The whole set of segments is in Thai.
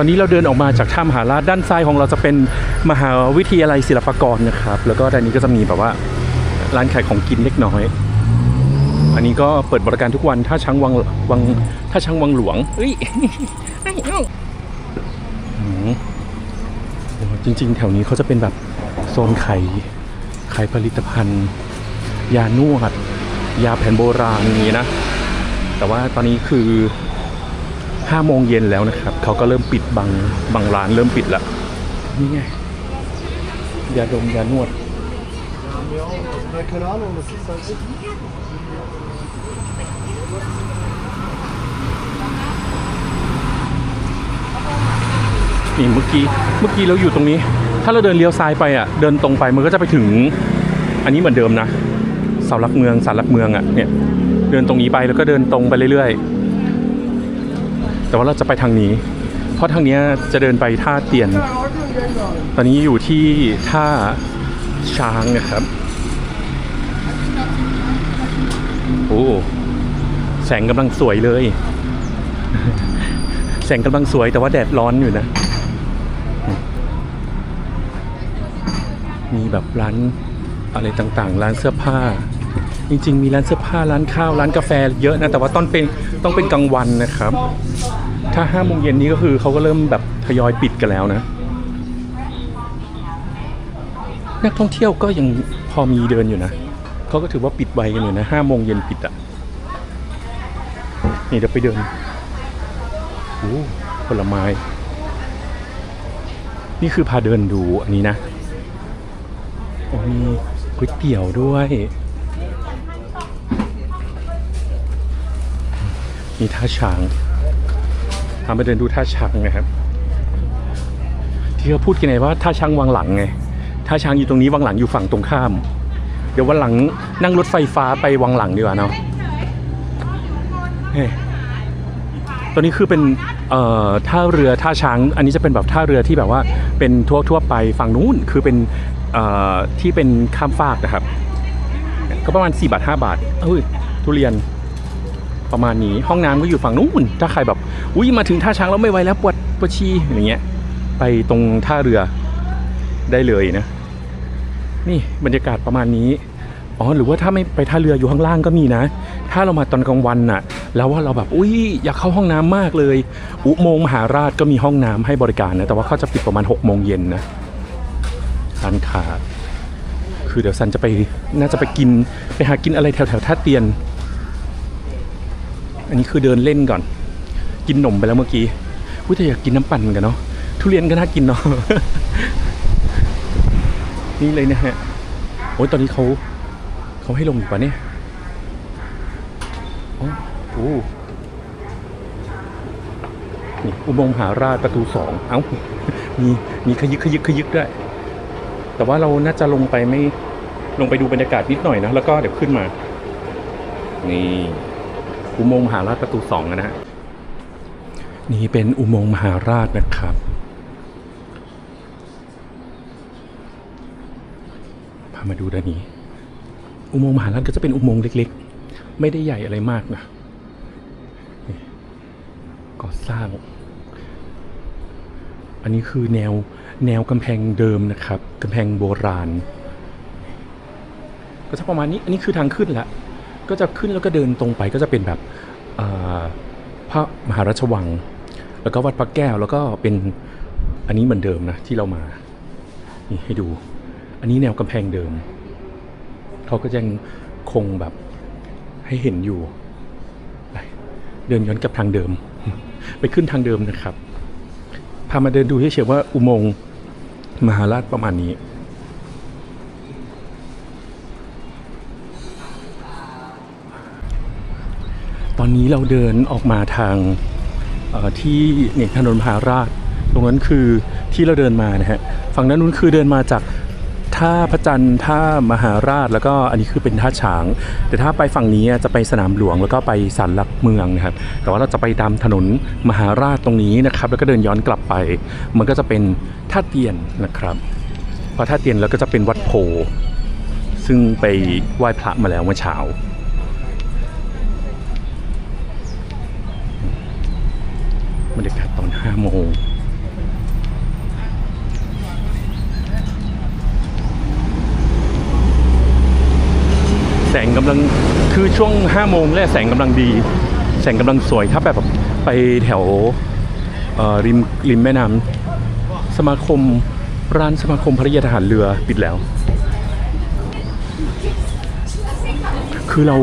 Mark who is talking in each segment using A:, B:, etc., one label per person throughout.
A: อนนี้เราเดินออกมาจากถ้ำมหาราชด้านซ้ายของเราจะเป็นมหาวิทยาลัยศิลปากรนะครับ แล้วก็ด้านนี้ก็จะมีแบบว่าร้านขายของกินเล็กน้อย อันนี้ก็เปิดบริการทุกวันท่าช้างวังวังท่าช้างวังหลวงเอ้ยอืมโอ้จริง ๆ แถวนี้เขาจะเป็นแบบโซนขายขายผลิตภัณฑ์ ยานวด ยาแผนโบราณอย่างนี้นะ แต่ว่าตอนนี้คือ ห้าโมงเย็นแล้วนะครับ เขาก็เริ่มปิดบางบางร้านเริ่มปิดแล้วนี่ไงยาดมยานวดนี่เมื่อกี้เมื่อกี้เราอยู่ตรงนี้ ถ้าเราเดินเลี้ยวซ้ายไปอะ เดินตรงไปมันก็จะไปถึง อันนี้เหมือนเดิมนะเสาหลักเมืองสารหลักเมืองอะเนี่ยเดินตรงนี้ไปแล้วก็เดินตรงไปเรื่อยๆ แต่ว่าเราจะไปทางนี้ เพราะทางนี้จะเดินไปท่าเตียน ตอนนี้อยู่ที่ท่าช้างนะครับ โอ้แสงกำลังสวยเลย แสงกำลังสวยแต่ว่าแดดร้อนอยู่นะ มีแบบร้านอะไรต่างๆ ร้านเสื้อผ้า จริง ๆ มีร้านเสื้อผ้าร้านข้าวร้านกาแฟเยอะนะ แต่ว่าต้องเป็นต้องเป็นกลางวันนะครับ ถ้าห้าโมงเย็นนี้ก็คือเขาก็เริ่มแบบทยอยปิดกันแล้วนะ นักท่องเที่ยวก็ยังพอมีเดินอยู่นะเขาก็ถือว่าปิดไวกันอยู่นะห้าโมงเย็นปิดอะ นี่เดี๋ยวไปเดินโอ้ผลไม้ นี่คือพาเดินดูอันนี้นะมีก๋วยเตี๋ยวด้วยมีท่าช้างามาเดินดูท่าช้างนะครับ ที่เขาพูดกันไงว่าท่าช้างวังหลังไงท่าช้างอยู่ตรงนี้วังหลังอยู่ฝั่งตรงข้าม เดี๋ยววันหลังนั่งรถไฟฟ้าไปวังหลังดีกว่าเนาะเฮ้ตัวนี้คือเป็นเอ่อท่าเรือท่าช้าง อันนี้จะเป็นแบบท่าเรือที่แบบว่าเป็นทั่วทั่วไปฝั่งนู้นคือเป็นเอ่อที่เป็นข้ามฟากนะครับ ก็ประมาณ 4 บาท 5 บาทเอ้ยทุเรียนประมาณนี้ห้องน้ำก็อยู่ฝั่งนู้นถ้าใครแบบ อุ้ยมาถึงท่าช้างแล้วไม่ไหวแล้วปวดปวดชีอย่างเงี้ย ไปตรงท่าเรือได้เลยนะ นี่บรรยากาศประมาณนี้อ๋อหรือว่าถ้าไม่ไปท่าเรืออยู่ข้างล่างก็มีนะ ถ้าเรามาตอนกลางวันน่ะ แล้วว่าเราแบบอุ้ยอยากเข้าห้องน้ำมากเลย อุโมงค์มหาราชก็มีห้องน้ำให้บริการนะแต่ว่าเขาจะปิดประมาณ6กโมงเย็นนะร้านค้าคือเดี๋ยวซันจะไปน่าจะไปกินไปหากินอะไรแถวแถวท่าเตียน อันนี้คือเดินเล่นก่อน กินขนมไปแล้วเมื่อกี้อุ้ยแต่อยากกินน้ำปั่นเหมือนกันเนาะทุเรียนก็น่ากินเนาะนี่เลยนะฮะโอ้ยตอนนี้เขาเขาให้ลงอีกปะเนี่ยอ๋อโอ้นี่อุโมงค์หาราชประตูสองเอ้ามีมีขยึกขยึกขยึกด้วยแต่ว่าเราน่าจะลงไปไม่ลงไปดูบรรยากาศนิดหน่อยนะแล้วก็เดี๋ยวขึ้นมา นี่อุโมงค์มหาราชประตูสองนะฮะ นี่เป็นอุโมงค์มหาราชนะครับ พามาดูด้านนี้ อุโมงค์มหาราชก็จะเป็นอุโมงค์เล็กๆ ไม่ได้ใหญ่อะไรมากนะก่อสร้าง อันนี้คือแนวแนวกำแพงเดิมนะครับกำแพงโบราณ ก็จะประมาณนี้ อันนี้คือทางขึ้นละ ก็จะขึ้นแล้วก็เดินตรงไปก็จะเป็นแบบพระมหาราชวัง แล้วก็วัดพระแก้วแล้วก็เป็นอันนี้เหมือนเดิมนะที่เรามานี่ให้ดู อันนี้แนวกำแพงเดิมเขาก็ยังคงแบบให้เห็นอยู่ เดินย้อนกลับทางเดิม ไปขึ้นทางเดิมนะครับพามาเดินดูเฉยๆว่าอุโมงค์มหาราชประมาณนี้ตอนนี้เราเดินออกมาทาง ที่เนี่ยถนนมหาราช ตรงนั้นคือที่เราเดินมานะฮะฝั่งด้นนู้นคือเดินมาจากท่าพระจันทร์ท่ามหาราชแล้วก็อันนี้คือเป็นท่าช้าง แต่ถ้าไปฝั่งนี้จะไปสนามหลวงแล้วก็ไปศาลหลักเมืองนะครับแต่ว่าเราจะไปตามถนนมหาราชตรงนี้นะครับ แล้วก็เดินย้อนกลับไป มันก็จะเป็นท่าเตียนนะครับพอท่าเตียนแล้วก็จะเป็นวัดโพซึ่งไปไหว้พระมาแล้วเมื่อเช้า รรยากาศตอน5โมงแสงกำลังคือช่วง5โมงแรกแสงกำลังดี แสงกำลังสวยถ้าแบบไปแถวริมริมแม่น้ำสมาคมร้านสมาคมพริยาทหารเรือปิดแล้ว คือเรา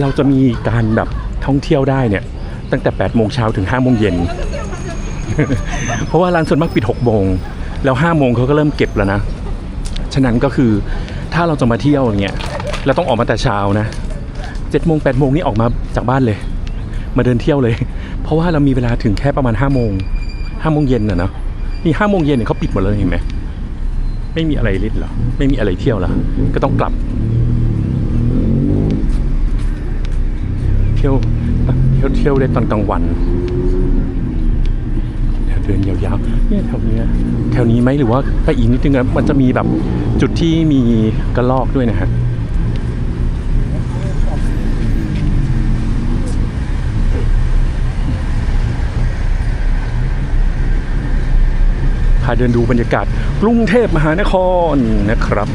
A: เราจะมีการแบบท่องเที่ยวได้เนี่ยตั้งแต่ 8 โมงเช้าถึง 5 โมงเย็น เพราะว่าร้านส่วนมากปิด6โมงแล้ว5โมงเขาก็เริ่มเก็บแล้วนะฉะนั้นก็คือถ้าเราจะมาเที่ยวอย่างเงี้ยเราต้องออกมาแต่เช้านะ7โมง8โมงนี่ออกมาจากบ้านเลย มาเดินเที่ยวเลย เพราะว่าเรามีเวลาถึงแค่ประมาณ5โมง5โมงเย็นนะเนาะนี่5โมงเย็นเนี่ยเขาปิดหมดเลยเห็นไหมไม่มีอะไรลิดหรอไม่มีอะไรเที่ยวแล้วก็ต้องกลับ เที่ยวเที่ยวเที่ยวได้ตอนกลางวัน เดินยาวๆเนี่ยแถวเนี้ยแถวนี้ไหมหรือว่าไปอีกนิดนึงอะมันจะมีแบบจุดที่มีกระลอกด้วยนะฮะพาเดินดูบรรยากาศกรุงเทพมหานครนะครับ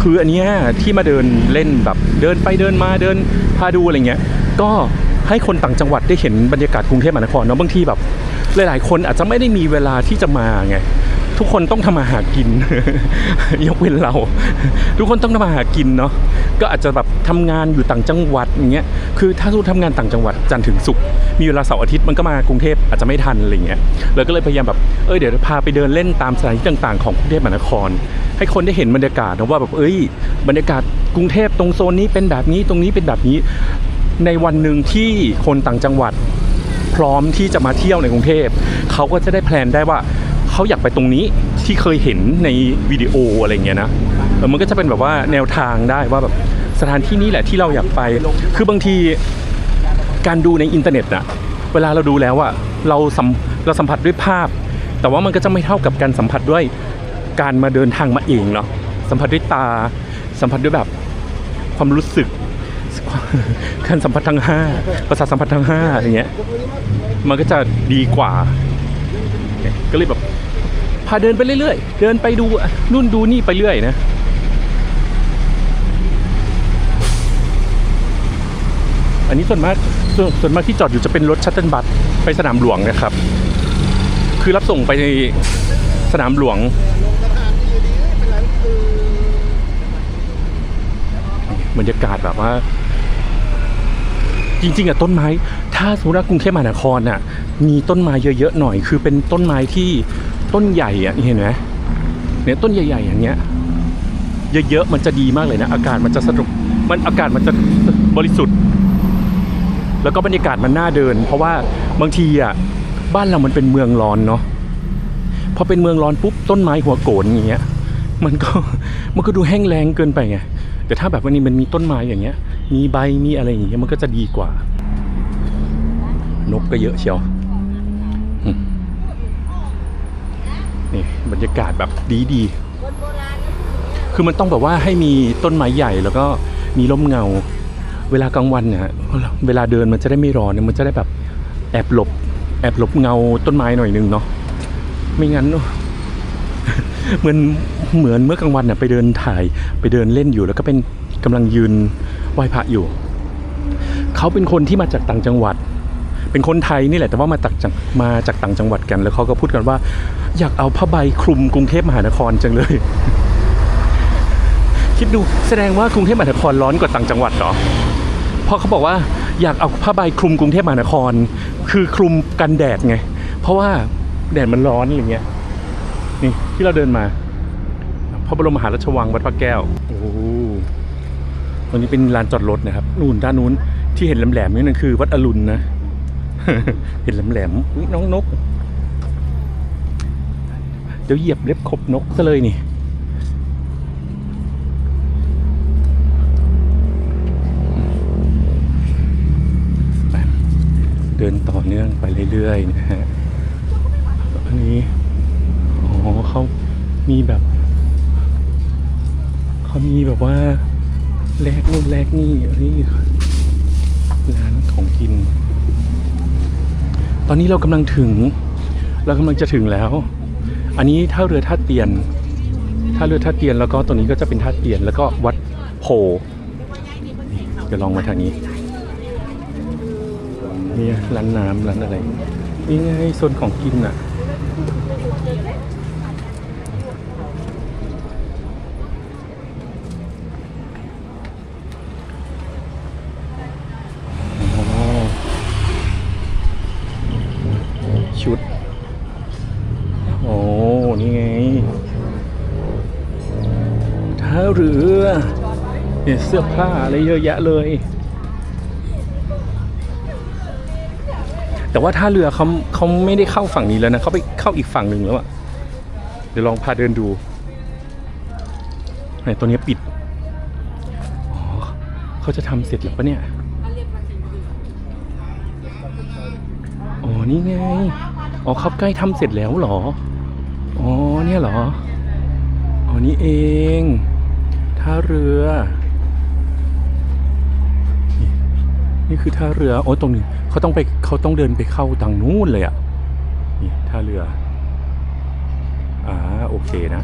A: คืออันเนี้ยที่มาเดินเล่นแบบเดินไปเดินมาเดินพาดูอะไรเงี้ย ก็ให้คนต่างจังหวัดได้เห็นบรรยากาศกรุงเทพมหานครเนาะบางทีแบบ หลายๆ คนอาจจะไม่ได้มีเวลาที่จะมาไงทุกคนต้องทำมาหากิน ยกเว้นเรา ทุกคนต้องทำมาหากินเนาะก็อาจจะแบบทำงานอยู่ต่างจังหวัดอย่างเงี้ยคือถ้าทุกทำงานต่างจังหวัดจันทร์ถึงศุกร์มีเวลาเสาร์อาทิตย์มันก็มากรุงเทพอาจจะไม่ทันอะไรเงี้ยเราก็เลยพยายามแบบเออเดี๋ยวพาไปเดินเล่นตามสถานที่ต่าง ๆ ของกรุงเทพมหานคร ให้คนได้เห็นบรรยากาศนะว่าแบบเอ้ย บรรยากาศกรุงเทพตรงโซนนี้เป็นแบบนี้ตรงนี้เป็นแบบนี้ในวันหนึ่งที่คนต่างจังหวัด พร้อมที่จะมาเที่ยวในกรุงเทพเขาก็จะได้แพลนได้ว่าเขาอยากไปตรงนี้ที่เคยเห็นในวิดีโออะไรเงี้ยนะมันก็จะเป็นแบบว่าแนวทางได้ว่าแบบสถานที่นี้แหละที่เราอยากไป คือบางทีการดูในอินเทอร์เน็ตอะเวลาเราดูแล้วอะเราสัมเราสัมผัสด้วยภาพ แต่ว่ามันก็จะไม่เท่ากับการสัมผัสด้วยการมาเดินทางมาเองเนาะสัมผัสด้วยตา สัมผัสด้วยแบบความรู้สึก การสัมผัสทางห้าประสาทสัมผัสทางห้าอย่างเงี้ยมันก็จะดีกว่า ก็เลยแบบพาเดินไปเรื่อยๆ เดินไปดูนู่นดูนี่ไปเรื่อยนะอันนี้ส่วนมากส่วนส่วนมากที่จอดอยู่จะเป็นรถชัตเติลบัสไปสนามหลวงนะครับ คือรับส่งไปในสนามหลวงบรรยากาศแบบว่า จริงๆอะต้นไม้ ถ้าสมมติว่ากรุงเทพมหานครน่ะมีต้นไม้เยอะๆหน่อย คือเป็นต้นไม้ที่ต้นใหญ่อะเห็นไหมเนี่ยต้นใหญ่ๆอย่างเงี้ยเยอะๆมันจะดีมากเลยนะ อากาศมันจะสนุกมันอากาศมันจะบริสุทธิ์ แล้วก็บรรยากาศมันน่าเดิน เพราะว่าบางทีอะบ้านเรามันเป็นเมืองร้อนเนาะพอเป็นเมืองร้อนปุ๊บต้นไม้หัวโกนอย่างเงี้ย มันก็มันก็ดูแห้งแล้งเกินไปไงแต่ถ้าแบบวันนี้มันมีต้นไม้อย่างเงี้ย มีใบมีอะไรอย่างเงี้ยมันก็จะดีกว่า นกก็เยอะเชียวนี่บรรยากาศแบบดีดีคือมันต้องแบบว่าให้มีต้นไม้ใหญ่แล้วก็มีร่มเงา เวลากลางวันเนี่ยเวลาเดินมันจะได้ไม่ร้อนเนี่ยมันจะได้แบบแอบหลบ แอบหลบเงาต้นไม้หน่อยนึงเนาะไม่งั้นเหมือนเหมือนเมื่อกลางวันเนี่ยไปเดินถ่ายไปเดินเล่นอยู่แล้วก็เป็นกำลังยืน ไหว้พระอยู่ เขาเป็นคนที่มาจากต่างจังหวัด เป็นคนไทยนี่แหละแต่ว่ามาจากจังมาจากต่างจังหวัดกัน แล้วเขาก็พูดกันว่า อยากเอาผ้าใบคลุมกรุงเทพมหานครจังเลย คิดดูแสดงว่ากรุงเทพมหานครร้อนกว่าต่างจังหวัดเหรอเพราะเขาบอกว่าอยากเอาผ้าใบคลุมกรุงเทพมหานคร คือคลุมกันแดดไง เพราะว่าแดดมันร้อนอย่างเงี้ยนี่ที่เราเดินมา พระบรมมหาราชวังวัดพระแก้วโอ้โห ตรงนี้เป็นลานจอดรถนะครับนู่นด้านนู้นที่เห็นแหลมๆนี่นั่นคือวัดอรุณนะ เห็นแหลมๆน้องนก เดี๋ยวเหยียบเล็บขบนกซะเลยนี่เดินต่อเนื่องไปเรื่อยๆนะฮะ อันนี้ อ๋อเขามีแบบ เขามีแบบว่า แลกนู่นแลกนี่นี่ร้านของกิน ตอนนี้เรากำลังถึง เรากำลังจะถึงแล้ว อันนี้ท่าเรือท่าเตียนท่าเรือท่าเตียนแล้วก็ตรงนี้ก็จะเป็นท่าเตียนแล้วก็วัดโพนี่ดี๋ยวลองมาทางนี้นี่ร้านน้ำร้านอะไรนี่ไงโซนของกินอะ เสื้อผ้าอะไรเยอะแยะเลย แต่ว่าท่าเรือเขาเขาไม่ได้เข้าฝั่งนี้แล้วนะเขาไปเข้าอีกฝั่งหนึ่งแล้วอะเดี๋ยวลองพาเดินดูไหนตัวนี้ปิดอ๋อเขาจะทำเสร็จแล้วปะเนี่ยอ๋อนี่ไงอ๋อเขาใกล้ทำเสร็จแล้วเหรออ๋อเนี่ยเหรออ๋อนี่เองท่าเรือ นี่ นี่คือท่าเรือโอ้ตรงนี้เขาต้องไปเขาต้องเดินไปเข้าทางนู้นเลยอะ่ะนี่ท่าเรืออ่าโอเคนะ